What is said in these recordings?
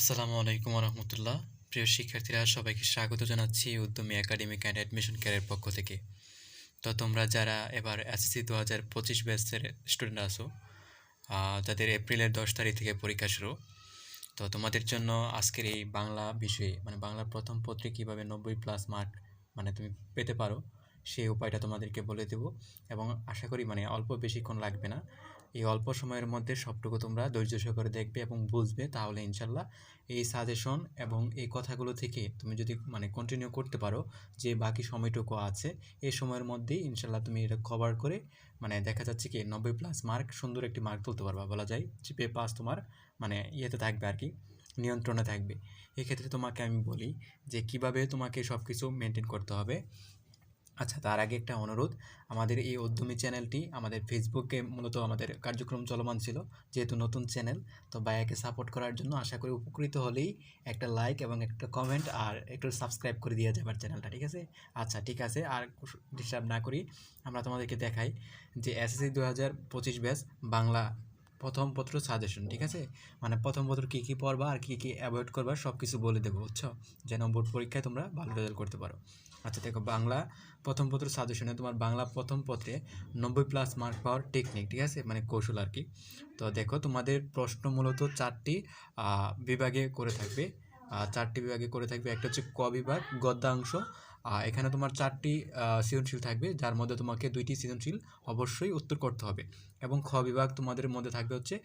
আসসালামু আলাইকুম রহমতুল্লাহ প্রিয় শিক্ষার্থীরা, সবাইকে স্বাগত জানাচ্ছি উদ্যমী একাডেমিক অ্যান্ড অ্যাডমিশন কেয়ারের পক্ষ থেকে। তো তোমরা যারা এবার এসএসসি দু হাজার পঁচিশ ব্যাচের স্টুডেন্ট আসো তাদের এপ্রিলের দশ তারিখ থেকে পরীক্ষা শুরু। তো তোমাদের জন্য আজকের এই বাংলা বিষয়ে মানে বাংলা প্রথম পত্রে কীভাবে নব্বই প্লাস মার্ক মানে তুমি পেতে পারো, সেই উপায়টা তোমাদেরকে বলে দেব। এবং আশা করি মানে অল্প বেশিক্ষণ লাগবে না। এই অল্প সময়ের মধ্যে সবটুকু তোমরা ধৈর্য সহকারে দেখবে এবং বুঝবে, তাহলে ইনশাল্লাহ এই সাজেশন এবং এই কথাগুলো থেকে তুমি যদি মানে কন্টিনিউ করতে পারো যে বাকি সময়টুকু আছে, এই সময়ের মধ্যেই ইনশাল্লাহ তুমি এটা কভার করে মানে দেখা যাচ্ছে কি নব্বই প্লাস মার্ক সুন্দর একটি মার্ক তুলতে পারবা বলা যায়। জিপে পাস তোমার মানে ইয়েতে থাকবে আর কি, নিয়ন্ত্রণে থাকবে। এক্ষেত্রে তোমাকে আমি বলি যে কীভাবে তোমাকে সব কিছু মেনটেন করতে হবে। আচ্ছা তার আগে একটা অনুরোধ। আমাদের এই উদ্যমী চ্যানেলটি আমাদের ফেসবুকে মূলত আমাদের কার্যক্রম চলমান ছিল, যেহেতু নতুন চ্যানেল। তো ভাইয়াকে সাপোর্ট করার জন্য আশা করি উপকৃত হলেই একটা লাইক এবং একটা কমেন্ট আর একটু সাবস্ক্রাইব করে দিয়ে যাবার চ্যানেলটা, ঠিক আছে? আচ্ছা ঠিক আছে। আর ডিস্টার্ব না করি। আমরা তোমাদেরকে দেখাই যে এসএসসি দু হাজার পঁচিশ ব্যাচ বাংলা প্রথম পত্র সাজেশন ঠিক আছে? মানে প্রথম পত্র কী কী পড়বা আর কী কী অ্যাভয়েড করবা সব কিছু বলে দেবো, বুঝছ? যেন বোর্ড পরীক্ষায় তোমরা ভালো রেজাল্ট করতে পারো। আচ্ছা দেখো বাংলা প্রথম পত্র সাজেশনে তোমার বাংলা প্রথম পত্রে নব্বই প্লাস মার্ক পাওয়ার টেকনিক ঠিক আছে? মানে কৌশল আর কি। তো দেখো তোমাদের প্রশ্ন মূলত চারটি বিভাগে করে থাকবে। চারটি বিভাগে করে থাকবে। একটা হচ্ছে ক বিভাগ, গদ্যাংশ এখানে তোমার চারটি সৃজনশীল থাকবে, যার মধ্যে তোমাকে দুইটি সৃজনশীল অবশ্যই উত্তর করতে হবে। এবং খ বিভাগ তোমাদের মধ্যে থাকবে হচ্ছে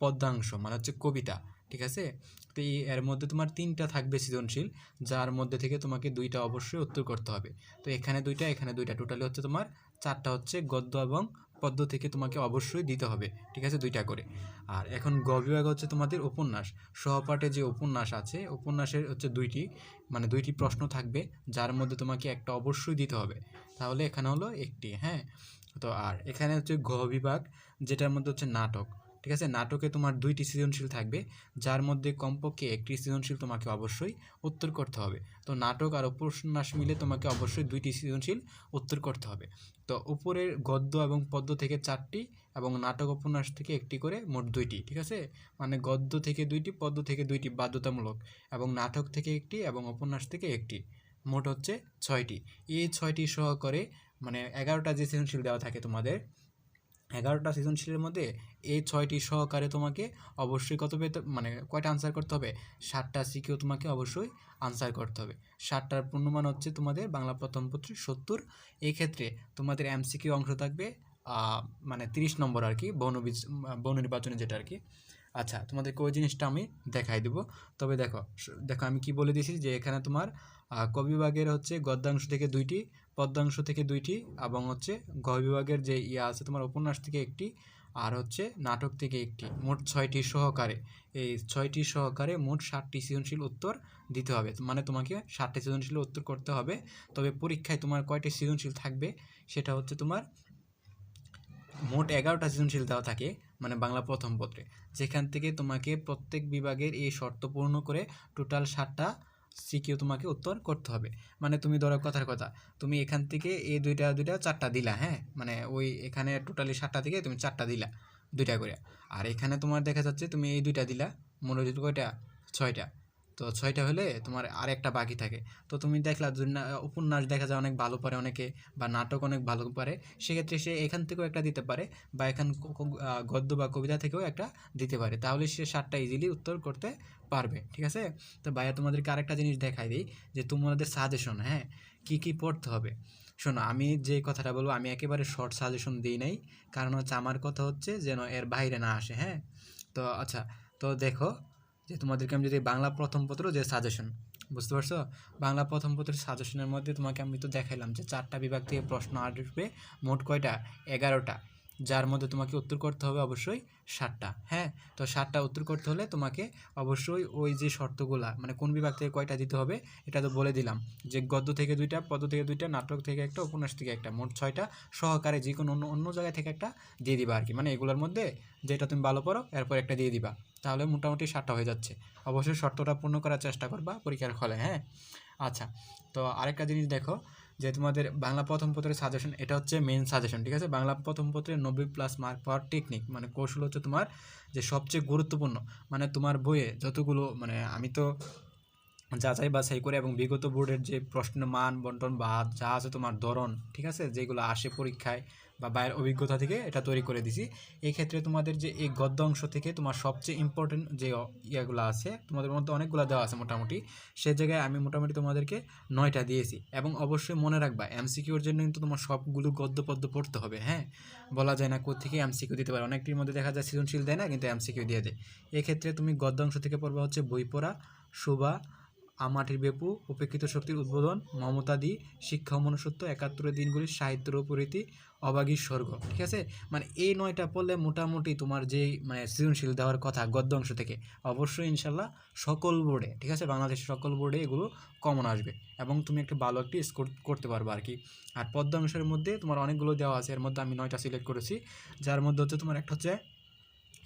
পদ্মাংশ মানে হচ্ছে কবিতা, ঠিক আছে? তো এই, এর মধ্যে তোমার তিনটা থাকবে সৃজনশীল, যার মধ্যে থেকে তোমাকে দুইটা অবশ্যই উত্তর করতে হবে। তো এখানে দুইটা এখানে দুইটা, টোটালি হচ্ছে তোমার চারটা হচ্ছে গদ্য এবং পদ্য থেকে তোমাকে অবশ্যই দিতে হবে, ঠিক আছে, দুইটা করে। আর এখন গ বিভাগ হচ্ছে তোমাদের উপন্যাস। সহপাঠে যে উপন্যাস আছে, উপন্যাসের হচ্ছে দুইটি মানে দুইটি প্রশ্ন থাকবে, যার মধ্যে তোমাকে একটা অবশ্যই দিতে হবে। তাহলে এখানে হলো একটি হ্যাঁ? তো আর এখানে হচ্ছে ঘ বিভাগ যেটার মধ্যে হচ্ছে নাটক। ঠিক আছে? নাটকে তোমার দুইটি সৃজনশীল থাকবে, যার মধ্যে কমপক্ষে একটি সৃজনশীল তোমাকে অবশ্যই উত্তর করতে হবে। তো নাটক আর উপন্যাস মিলে তোমাকে অবশ্যই দুইটি সৃজনশীল উত্তর করতে হবে। তো উপরের গদ্য এবং পদ্য থেকে চারটি এবং নাটক উপন্যাস থেকে একটি করে মোট দুইটি, ঠিক আছে? মানে গদ্য থেকে দুইটি, পদ্য থেকে দুইটি বাধ্যতামূলক এবং নাটক থেকে একটি এবং উপন্যাস থেকে একটি। মোট হচ্ছে ছয়টি। এই ছয়টি সহকারে মানে এগারোটা যে সৃজনশীল দেওয়া থাকে তোমাদের এগারোটা সৃজনশীলের মধ্যে এই ছয়টি সহকারে তোমাকে অবশ্যই কত পেতে মানে কয়টা আনসার করতে হবে? ষাটটা সিকিউ তোমাকে অবশ্যই আনসার করতে হবে। ষাটটার পূর্ণমান হচ্ছে তোমাদের বাংলা প্রথম পত্রে সত্তর। এই ক্ষেত্রে তোমাদের এমসিকিউ অংশ থাকবে মানে তিরিশ নম্বর আর কি বন বন নির্বাচনে যেটা আর কি। আচ্ছা তোমাদেরকে ওই জিনিসটা আমি দেখাই দেবো। তবে দেখো দেখো আমি কি বলে দিয়েছি যে এখানে তোমার আহ, ক বিভাগের হচ্ছে গদ্যাংশ থেকে দুইটি পদ্যাংশ থেকে দুইটি এবং হচ্ছে গ বিভাগের যে ইয়ে আছে তোমার উপন্যাস থেকে একটি আর হচ্ছে নাটক থেকে একটি। মোট ছয়টি সহকারে। এই ছয়টি সহকারে মোট ষাটটি সৃজনশীল উত্তর দিতে হবে। মানে তোমাকে ষাটটি সৃজনশীল উত্তর করতে হবে। তবে পরীক্ষায় তোমার কয়টি সৃজনশীল থাকবে সেটা হচ্ছে তোমার মোট এগারোটা সৃজনশীল দেওয়া থাকে মানে বাংলা প্রথম পত্রে। যেখান থেকে তোমাকে প্রত্যেক বিভাগের এই শর্ত পূর্ণ করে টোটাল ষাটটা সিকিউ তোমাকে উত্তর করতে হবে। মানে তুমি ধরো কথার কথা, তুমি এখান থেকে এই দুইটা দুইটা, চারটা দিলা হ্যাঁ? মানে ওই এখানে টোটালি সাতটা থেকে তুমি চারটা দিলা, দুইটা করে আর এখানে তোমার দেখা যাচ্ছে তুমি এই দুইটা দিলা, মনোযোগ কয়টা? ছয়টা। তো ছয়টা হলে তোমার আরেকটা বাকি থাকে। তো তুমি দেখলা যদি না, উপন্যাস দেখা যায় অনেক ভালো পারে অনেকে বা নাটক অনেক ভালো পারে সেক্ষেত্রে সে এখান থেকেও একটা দিতে পারে বা এখান গদ্য বা কবিতা থেকেও একটা দিতে পারে। তাহলে সে সাতটা ইজিলি উত্তর করতে পারবে, ঠিক আছে? তো ভাইয়া, তোমাদেরকে আরেকটা জিনিস দেখাই দিই যে তোমাদের সাজেশন হ্যাঁ? কি কি পড়তে হবে? শোনো, আমি যে কথাটা বলব, আমি একেবারে শর্ট সাজেশন দিই নাই। কারণ হচ্ছে আমার কথা হচ্ছে যেন এর বাইরে না আসে হ্যাঁ? তো আচ্ছা তো দেখো যে তোমাদেরকে আমি যদি বাংলা প্রথম পত্র যে সাজেশন বুঝতে পারছ? বাংলা প্রথম পত্রের সাজেশনের মধ্যে তোমাকে আমি তো দেখাইলাম যে চারটা বিভাগ থেকে প্রশ্ন আসবে মোট কয়টা? এগারোটা। যার মধ্যে তোমাকে উত্তর করতে হবে অবশ্যই ষাটটা হ্যাঁ? তো ষাটটা উত্তর করতে হলে তোমাকে অবশ্যই ওই যে শর্তগুলা মানে কোন বিভাগ থেকে কয়টা দিতে হবে, এটা তো বলে দিলাম। যে গদ্য থেকে দুইটা, পদ্য থেকে দুইটা, নাটক থেকে একটা, উপন্যাস থেকে একটা, মোট ছয়টা সহকারে যে কোনো অন্য অন্য জায়গা থেকে একটা দিয়ে দিবা আর কি মানে এগুলোর মধ্যে যেটা তুমি ভালো পড়ো, এরপর একটা দিয়ে দিবা। তাহলে মোটামুটি ষাটটা হয়ে যাচ্ছে। অবশ্যই শর্তটা পূর্ণ করার চেষ্টা করবা পরীক্ষার ফলে হ্যাঁ? আচ্ছা তো আরেকটা জিনিস দেখো যে তোমাদের বাংলা প্রথম পত্রের সাজেশন এটা হচ্ছে মেন সাজেশন ঠিক আছে? বাংলা প্রথম পত্রের নব্বই প্লাস মার্ক পাওয়ার টেকনিক মানে কৌশল হচ্ছে তোমার যে সবচেয়ে গুরুত্বপূর্ণ মানে তোমার বইয়ে যতগুলো মানে আমি তো যাচাই বাছাই করে এবং বিগত বোর্ডের যে প্রশ্ন মান, বন্টন বা যা আছে তোমার ধরন, ঠিক আছে? যেগুলো আসে পরীক্ষায় বা বাইরের অভিজ্ঞতা থেকে এটা তৈরি করে দিছি। এই ক্ষেত্রে তোমাদের যে এই গদ্য অংশ থেকে তোমার সবচেয়ে ইম্পর্টেন্ট যে ইয়েগুলো আছে, তোমাদের মধ্যে অনেকগুলো দেওয়া আছে মোটামুটি। সে জায়গায় আমি মোটামুটি তোমাদেরকে নয়টা দিয়েছি। এবং অবশ্যই মনে রাখবা এমসিকিউর জন্য কিন্তু তোমার সবগুলো গদ্য পদ্য পড়তে হবে হ্যাঁ? বলা যায় না কোথেকে এমসিকিউ দিতে পারে। অনেকটির মধ্যে দেখা যায় সৃজনশীল দেয় না, কিন্তু এমসিকিউ দিয়ে দেয়। এক্ষেত্রে তুমি গদ্য অংশ থেকে পড়বা হচ্ছে বই পড়া শোভা আমাটির বেপু, উপেক্ষিত শক্তির উদ্বোধন, মমতাদি, শিক্ষা মনুষ্যত্ব, একাত্তরের দিনগুলি সাহিত্যের উপরীতি অবাগীর স্বর্গ। ঠিক আছে? মানে এই নয়টা পড়লে মোটামুটি তোমার যেই মানে সৃজনশীল দেওয়ার কথা, গদ্য অংশ থেকে, অবশ্যই ইনশাল্লাহ সকল বোর্ডে, ঠিক আছে? বাংলাদেশের সকল বোর্ডে এগুলো কমন আসবে এবং তুমি একটা ভালো একটি স্কোর করতে পারবে আর কি আর পদ্য অংশের মধ্যে তোমার অনেকগুলো দেওয়া আছে, এর মধ্যে আমি নয়টা সিলেক্ট করেছি। যার মধ্যে হচ্ছে তোমার একটা হচ্ছে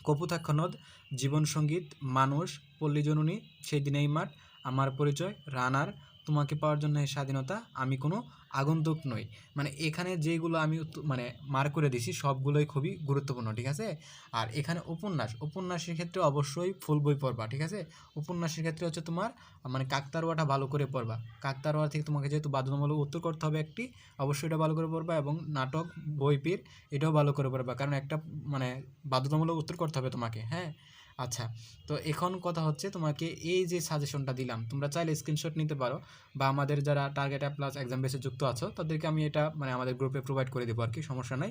কপুতাক্ষ নদ, জীবন সংগীত, মানুষ, পল্লী জননী সেই দিনেই মাঠ আমার পরিচয়, রানার, তোমাকে পাওয়ার জন্য এই স্বাধীনতা, আমি কোনো আগন্তুক নই। মানে এখানে যেগুলো আমি মানে মার করে দিছি সবগুলোই খুবই গুরুত্বপূর্ণ, ঠিক আছে? আর এখানে উপন্যাস, উপন্যাসের ক্ষেত্রে অবশ্যই ফুল বই পড়বা, ঠিক আছে? উপন্যাসের ক্ষেত্রে হচ্ছে তোমার মানে কাকতারোয়াটা ভালো করে পড়বা। কাকতারুয়া থেকে তোমাকে যেহেতু বাধ্যতামূলক উত্তর করতে হবে একটি, অবশ্যই এটা ভালো করে পড়বা এবং নাটক, বই, পীর, এটাও ভালো করে পড়বা। কারণ একটা মানে বাধ্যতামূলক উত্তর করতে হবে তোমাকে হ্যাঁ? আচ্ছা তো এখন কথা হচ্ছে তোমাকে এই যে সাজেশনটা দিলাম, তোমরা চাইলে স্ক্রিনশট নিতে পারো বা আমাদের যারা টার্গেট প্লাস এক্সাম বেসে যুক্ত আছো, তাদেরকে আমি এটা মানে আমাদের গ্রুপে প্রোভাইড করে দেবো আর কি সমস্যা নাই।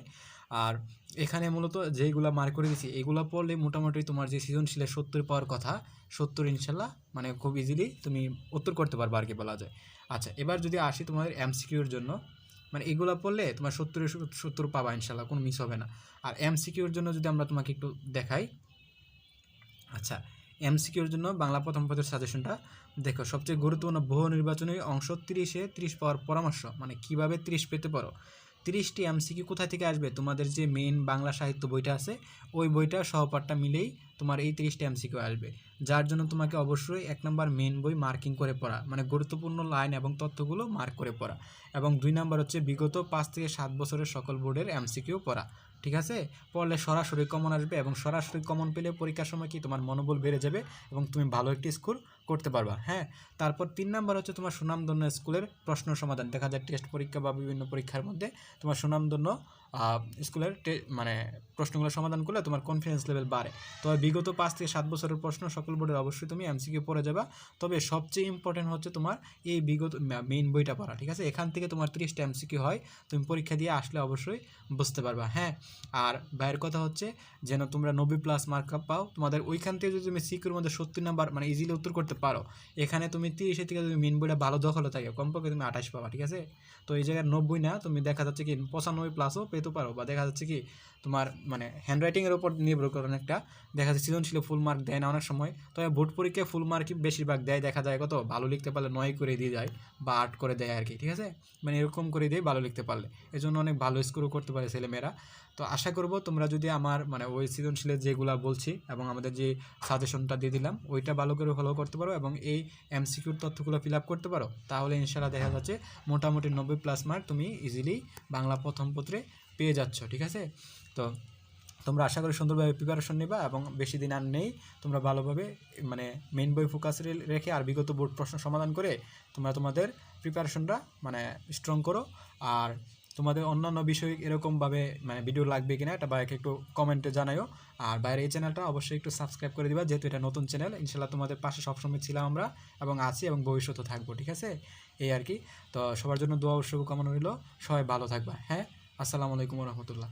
আর এখানে মূলত যেইগুলো মার্ক করে দিছি এগুলো পড়লে মোটামুটি তোমার যে সৃজনশীলের সত্তর পাওয়ার কথা, সত্তর ইনশাল্লাহ মানে খুব ইজিলি তুমি উত্তর করতে পারবে আর কি বলা যায়। আচ্ছা এবার যদি আসি তোমাদের এমসিকিউর জন্য মানে এগুলো পড়লে তোমার সত্তরে সত্তর পাবা ইনশাল্লাহ, কোনো মিস হবে না। আর এমসিকিউর জন্য যদি আমরা তোমাকে একটু দেখাই আচ্ছা এমসিকিউর জন্য বাংলা প্রথম পদের সাজেশনটা দেখো, সবচেয়ে গুরুত্বপূর্ণ বহু নির্বাচনী অংশ তিরিশে, ত্রিশ পাওয়ার পরামর্শ মানে কীভাবে ত্রিশ পেতে পারো? তিরিশটি এমসিকিউ কোথা থেকে আসবে? তোমাদের যে মেন বাংলা সাহিত্য বইটা আছে, ওই বইটা সহপাঠটা মিলেই তোমার এই তিরিশটি এমসিকিউ আসবে। যার জন্য তোমাকে অবশ্যই এক নম্বর মেন বই মার্কিং করে পড়া মানে গুরুত্বপূর্ণ লাইন এবং তথ্যগুলো মার্ক করে পড়া। এবং দুই নম্বর হচ্ছে বিগত পাঁচ থেকে সাত বছরের সকল বোর্ডের এমসিকিউ পড়া। ঠিক আছে? পড়লে সরাসরি কমন আসবে এবং সরাসরি কমন পেলে পরীক্ষার সময় কি তোমার মনোবল বেড়ে যাবে এবং তুমি ভালো একটি স্কোর করতে পারবা হ্যাঁ? তারপর তিন নাম্বার হচ্ছে তোমার সুনামধন্য স্কুলের প্রশ্ন সমাধান। দেখা যায় টেস্ট পরীক্ষা বা বিভিন্ন পরীক্ষার মধ্যে তোমার সুনামধন্য স্কুলের মানে প্রশ্নগুলো সমাধান করলে তোমার কনফিডেন্স লেভেল বাড়ে। তবে বিগত পাঁচ থেকে সাত বছরের প্রশ্ন সকল বোর্ডের অবশ্যই তুমি এমসিকিউ পড়ে যাবা। তবে সবচেয়ে ইম্পর্টেন্ট হচ্ছে তোমার এই বিগত মেইন বইটা পড়া, ঠিক আছে? এখান থেকে তোমার তিরিশটা এমসিকিউ হয়, তুমি পরীক্ষা দিয়ে আসলে অবশ্যই বুঝতে পারবা হ্যাঁ? আর ভাইয়ের কথা হচ্ছে যেন তোমরা নব্বই প্লাস মার্ক পাও, তোমাদের ওইখান থেকে যদি তুমি সিকিউর মধ্যে সত্তর নাম্বার মানে ইজিলি উত্তর করতে পারো, এখানে তুমি তিরিশের থেকে তুমি মেন বইটা ভালো দখলে থাকে, কমপক্ষে তুমি আঠাশ পাবা, ঠিক আছে? তো এই জায়গায় নব্বই না, তুমি দেখা যাচ্ছে কি পঁচানব্বই প্লাসও পেতে পারো বা দেখা যাচ্ছে কি তোমার মানে হ্যান্ডরাইটিংয়ের উপর নির্ভর করে অনেকটা। দেখা যাচ্ছে সৃজনশীল ফুল মার্ক দেয় না অনেক সময়। তবে ভোট পরীক্ষায় ফুল মার্কই বেশিরভাগ দেয়, দেখা যায় কত? ভালো লিখতে পারলে নয় করে দিয়ে যায় বা আট করে দেয় আর কি ঠিক আছে? মানে এরকম করে দিয়ে ভালো লিখতে পারলে। এজন্য জন্য অনেক ভালো স্কোরও করতে পারে ছেলেমেয়েরা। তো আশা করব তোমরা যদি আমার মানে ওই সৃজনশীলের যেগুলা বলছি এবং আমাদের যে সাজেশনটা দিয়ে দিলাম, ওইটা ভালো করে ফলো করতে পারো এবং এই এমসিকিউর তথ্যগুলো ফিল আপ করতে পারো। তাহলে ইনশাল্লাহ দেখা যাচ্ছে মোটামুটি নব্বই প্লাস মার্ক তুমি ইজিলি বাংলা প্রথম পত্রে পেয়ে যাচ্ছ, ঠিক আছে? তো তোমরা আশা করি সুন্দরভাবে প্রিপারেশন নিবা এবং বেশি দিন আর নেই, তোমরা ভালোভাবে মানে মেন বই ফোকাস রেখে আর বিগত বোর্ড প্রশ্ন সমাধান করে তোমরা তোমাদের প্রিপারেশনটা মানে স্ট্রং করো। আর তোমাদের অন্যান্য বিষয়ে এরকমভাবে মানে ভিডিও লাগবে কিনা এটা বাইকে একটু কমেন্টে জানাইও আর বাইরে এই চ্যানেলটা অবশ্যই একটু সাবস্ক্রাইব করে দিবা, যেহেতু এটা নতুন চ্যানেল ইনশাল্লাহ তোমাদের পাশে সবসময় ছিলাম আমরা এবং আছি এবং ভবিষ্যতে থাকব, ঠিক আছে? এই আর কি। তো সবার জন্য দোয়া শুভকামনা রইল। সবাই ভালো থাকবা হ্যাঁ? আসসালামু আলাইকুম রহমতুল্লাহ।